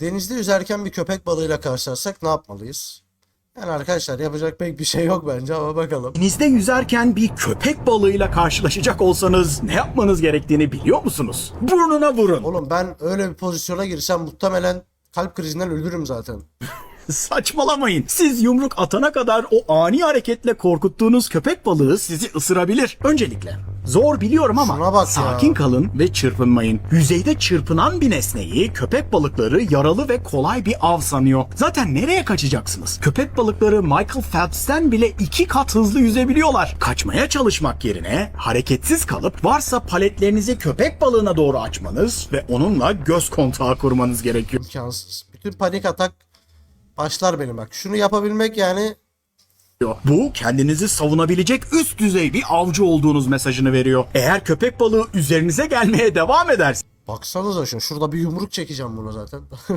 Denizde yüzerken bir köpek balığıyla karşılaşsak ne yapmalıyız? Yani arkadaşlar yapacak pek bir şey yok bence ama bakalım. Denizde yüzerken bir köpek balığıyla karşılaşacak olsanız ne yapmanız gerektiğini biliyor musunuz? Burnuna vurun. Oğlum ben öyle bir pozisyona girsem muhtemelen kalp krizinden ölürüm zaten. Saçmalamayın. Siz yumruk atana kadar o ani hareketle korkuttuğunuz köpek balığı sizi ısırabilir. Öncelikle zor biliyorum ama bak ya. sakin kalın ve çırpınmayın. Yüzeyde çırpınan bir nesneyi köpek balıkları yaralı ve kolay bir av sanıyor. Zaten nereye kaçacaksınız? Köpek balıkları Michael Phelps'ten bile iki kat hızlı yüzebiliyorlar. Kaçmaya çalışmak yerine hareketsiz kalıp varsa paletlerinizi köpek balığına doğru açmanız ve onunla göz kontağı kurmanız gerekiyor. İmkansız. Bütün panik atak başlar benim bak. Şunu yapabilmek yani Bu kendinizi savunabilecek üst düzey bir avcı olduğunuz mesajını veriyor. Eğer köpek balığı üzerinize gelmeye devam ederse baksanıza şunu. Şurada bir yumruk çekeceğim buna zaten.